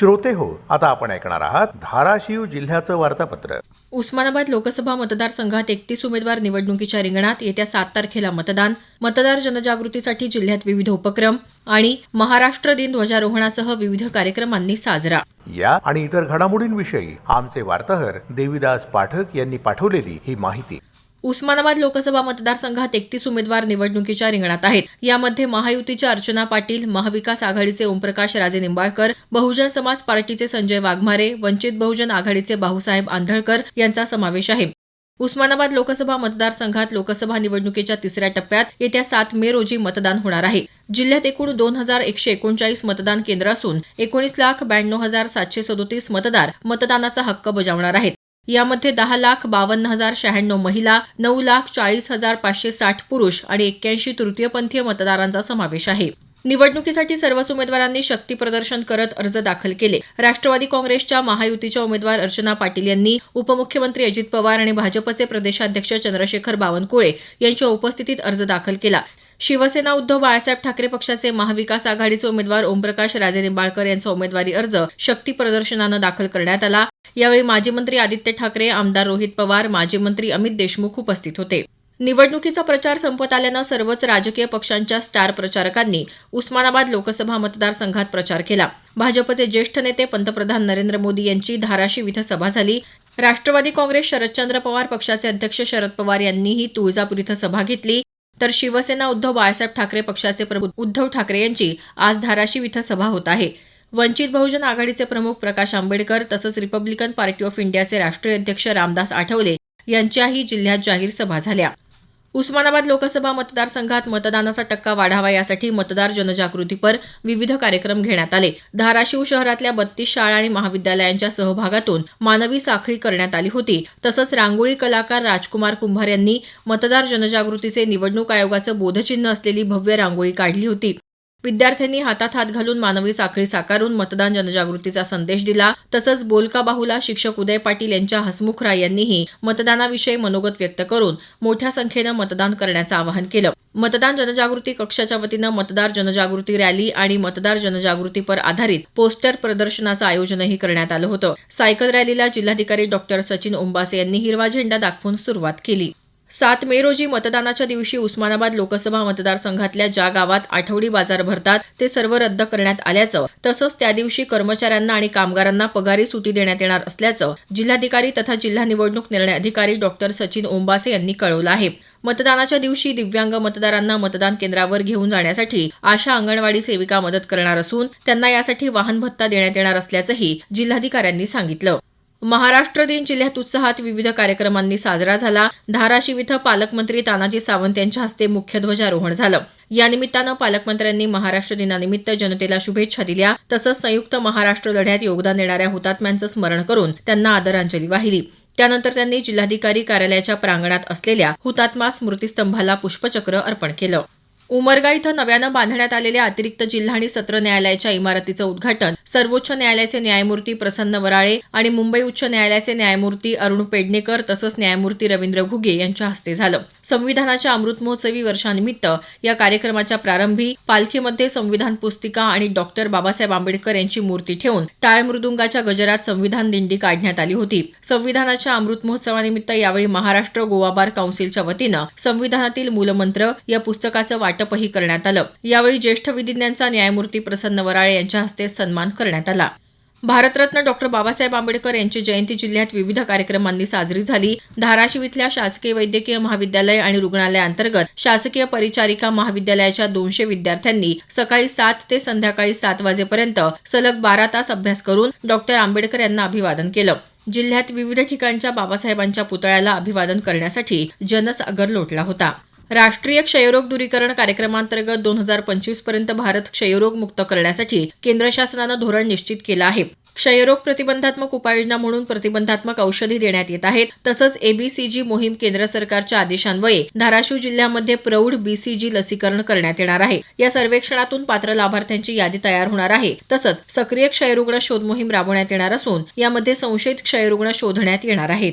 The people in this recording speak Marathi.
श्रोते हो आता आपण ऐकणार आहात धाराशिव जिल्ह्याचं वार्तापत्र. उस्मानाबाद लोकसभा मतदारसंघात एकतीस उमेदवार निवडणुकीच्या रिंगणात येत्या सात तारखेला मतदान. मतदार जनजागृतीसाठी जिल्ह्यात विविध उपक्रम आणि महाराष्ट्र दिन ध्वजारोहणासह विविध कार्यक्रमांनी साजरा. या आणि इतर घडामोडींविषयी आमचे वार्ताहर देविदास पाठक यांनी पाठवलेली ही माहिती. उस्मानाबाद लोकसभा मतदारसंघात एकतीस उमेदवार निवडणुकीच्या रिंगणात आहेत. यामध्ये महायुतीच्या अर्चना पाटील महाविकास आघाडीचे ओमप्रकाश राजे निंबाळकर बहुजन समाज पार्टीचे संजय वाघमारे वंचित बहुजन आघाडीचे भाऊसाहेब आंधळकर यांचा समावेश आहे. उस्मानाबाद लोकसभा मतदारसंघात लोकसभा निवडणुकीच्या तिसऱ्या टप्प्यात येत्या सात मे रोजी मतदान होणार आहे. जिल्ह्यात एकूण दोन हजार एकशे एकोणचाळीस मतदान केंद्र असून एकोणीस लाख ब्याण्णव हजार सातशे सदोतीस मतदार मतदानाचा हक्क बजावणार आहेत. यामध्ये दहा लाख बावन्न हजार शहाण्णव महिला नऊ लाख चाळीस हजार पाचशे साठ पुरुष आणि एक्क्याऐंशी तृतीयपंथीय मतदारांचा समावेश आहे. निवडणुकीसाठी सर्वच उमेदवारांनी शक्ती प्रदर्शन करत अर्ज दाखल केले. राष्ट्रवादी काँग्रेसच्या महायुतीच्या उमेदवार अर्चना पाटील यांनी उपमुख्यमंत्री अजित पवार आणि भाजपचे प्रदेशाध्यक्ष चंद्रशेखर बावनकुळे यांच्या उपस्थितीत अर्ज दाखल केला. शिवसेना उद्धव बाळासाहेब ठाकरे पक्षाचे महाविकास आघाडीचे उमेदवार ओमप्रकाश राजे निंबाळकर यांचा उमेदवारी अर्ज शक्ती प्रदर्शनानं दाखल करण्यात आला. यावेळी माजी मंत्री आदित्य ठाकरे आमदार रोहित पवार माजी मंत्री अमित देशमुख उपस्थित होते. निवडणुकीचा प्रचार संपत आल्यानं सर्वच राजकीय पक्षांच्या स्टार प्रचारकांनी उस्मानाबाद लोकसभा मतदारसंघात प्रचार केला. भाजपचे ज्येष्ठ नेते पंतप्रधान नरेंद्र मोदी यांची धाराशिव इथं सभा झाली. राष्ट्रवादी काँग्रेस शरदचंद्र पवार पक्षाचे अध्यक्ष शरद पवार यांनीही तुळजापूर इथं सभा घेतली. तर शिवसेना उद्धव बाळासाहेब ठाकरे पक्षाचे प्रमुख उद्धव ठाकरे यांची आज धाराशिव इथं सभा होत आहे. वंचित बहुजन आघाडीचे प्रमुख प्रकाश आंबेडकर तसंच रिपब्लिकन पार्टी ऑफ इंडियाचे राष्ट्रीय अध्यक्ष रामदास आठवले यांच्याही जिल्ह्यात जाहीर सभा झाल्या. उस्मानाबाद लोकसभा मतदारसंघात मतदानाचा टक्का वाढावा यासाठी मतदार जनजागृतीपर विविध कार्यक्रम घेण्यात आले. धाराशिव शहरातल्या बत्तीस शाळा आणि महाविद्यालयांच्या सहभागातून मानवी साखळी करण्यात आली होती. तसंच रांगोळी कलाकार राजकुमार कुंभार यांनी मतदार जनजागृतीचे निवडणूक आयोगाचं बोधचिन्ह असलेली भव्य रांगोळी काढली होती. विद्यार्थ्यांनी हातात हात घालून मानवी साखळी साकारून मतदान जनजागृतीचा संदेश दिला. तसंच बोलका बाहुला शिक्षक उदय पाटील यांच्या हसमुख राय यांनीही मतदानाविषयी मनोगत व्यक्त करून मोठ्या संख्येनं मतदान करण्याचं आवाहन केलं. मतदान जनजागृती कक्षाच्या वतीनं मतदार जनजागृती रॅली आणि मतदार जनजागृतीपर आधारित पोस्टर प्रदर्शनाचं आयोजनही करण्यात आलं होतं. सायकल रॅलीला जिल्हाधिकारी डॉक्टर सचिन ओंबासे यांनी हिरवा झेंडा दाखवून सुरुवात केली. सात मे रोजी मतदानाच्या दिवशी उस्मानाबाद लोकसभा मतदारसंघातल्या ज्या गावात आठवडी बाजार भरतात ते सर्व रद्द करण्यात आल्याचं तसंच त्या दिवशी कर्मचाऱ्यांना आणि कामगारांना पगारी सुटी देण्यात येणार असल्याचं जिल्हाधिकारी तथा जिल्हा निवडणूक निर्णय अधिकारी डॉक्टर सचिन ओंबासे यांनी कळवलं आहे. मतदानाच्या दिवशी दिव्यांग मतदारांना मतदान केंद्रावर घेऊन जाण्यासाठी आशा अंगणवाडी सेविका मदत करणार असून त्यांना यासाठी वाहन भत्ता देण्यात येणार असल्याचंही जिल्हाधिकाऱ्यांनी सांगितलं. महाराष्ट्र दिन जिल्ह्यात उत्साहात विविध कार्यक्रमांनी साजरा झाला. धाराशिव इथं पालकमंत्री तानाजी सावंत यांच्या हस्ते मुख्य ध्वजारोहण झालं. यानिमित्तानं पालकमंत्र्यांनी महाराष्ट्र दिनानिमित्त जनतेला शुभेच्छा दिल्या. तसंच संयुक्त महाराष्ट्र लढ्यात योगदान देणाऱ्या हुतात्म्यांचं स्मरण करून त्यांना आदरांजली वाहिली. त्यानंतर त्यांनी जिल्हाधिकारी कार्यालयाच्या प्रांगणात असलेल्या हुतात्मा स्मृतीस्तंभाला पुष्पचक्र अर्पण केलं. उमरगा इथं नव्यानं बांधण्यात आलेल्या अतिरिक्त जिल्हा आणि सत्र न्यायालयाच्या इमारतीचं उद्घाटन सर्वोच्च न्यायालयाचे न्यायमूर्ती प्रसन्न वराळे आणि मुंबई उच्च न्यायालयाचे न्यायमूर्ती अरुण पेडणेकर तसंच न्यायमूर्ती रवींद्र घुगे यांच्या हस्ते झालं. संविधानाच्या अमृतमहोत्सवी वर्षानिमित्त या कार्यक्रमाच्या प्रारंभी पालखीमध्ये संविधान पुस्तिका आणि डॉक्टर बाबासाहेब आंबेडकर यांची मूर्ती ठेवून टाळ मृदुंगाच्या गजरात संविधान दिंडी काढण्यात आली होती. संविधानाच्या अमृत महोत्सवानिमित्त यावेळी महाराष्ट्र गोवा बार काउन्सिलच्या वतीनं संविधानातील मूलमंत्र या पुस्तकाचं वाटपही करण्यात आलं. यावेळी ज्येष्ठ विधिज्ञांचा न्यायमूर्ती प्रसन्न वराळे यांच्या हस्ते सन्मान करण्यात आला. भारतरत्न डॉक्टर बाबासाहेब आंबेडकर यांची जयंती जिल्ह्यात विविध कार्यक्रमांनी साजरी झाली. धाराशिव इथल्या शासकीय वैद्यकीय महाविद्यालय आणि रुग्णालयाअंतर्गत शासकीय परिचारिका महाविद्यालयाच्या दोनशे विद्यार्थ्यांनी सकाळी सात ते संध्याकाळी सात वाजेपर्यंत सलग बारा तास अभ्यास करून डॉक्टर आंबेडकर यांना अभिवादन केलं. जिल्ह्यात विविध ठिकाणच्या बाबासाहेबांच्या पुतळ्याला अभिवादन करण्यासाठी जनसागर लोटला होता. राष्ट्रीय क्षयरोग दूरीकरण कार्यक्रमांतर्गत दोन हजार पंचवीसपर्यंत भारत क्षयरोग मुक्त करण्यासाठी केंद्र शासनानं धोरण निश्चित केलं आहे. क्षयरोग प्रतिबंधात्मक उपाययोजना म्हणून प्रतिबंधात्मक औषधी देण्यात येत आहेत. तसंच एबीसीजी मोहीम केंद्र सरकारच्या आदेशान्वये धाराशिव जिल्ह्यामध्ये प्रौढ बीसीजी लसीकरण करण्यात येणार आहे. या सर्वेक्षणातून पात्र लाभार्थ्यांची यादी तयार होणार आहे. तसंच सक्रिय क्षयरुग्ण शोध मोहीम राबवण्यात येणार असून यामध्ये संशयित क्षयरुग्ण शोधण्यात येणार आहेत.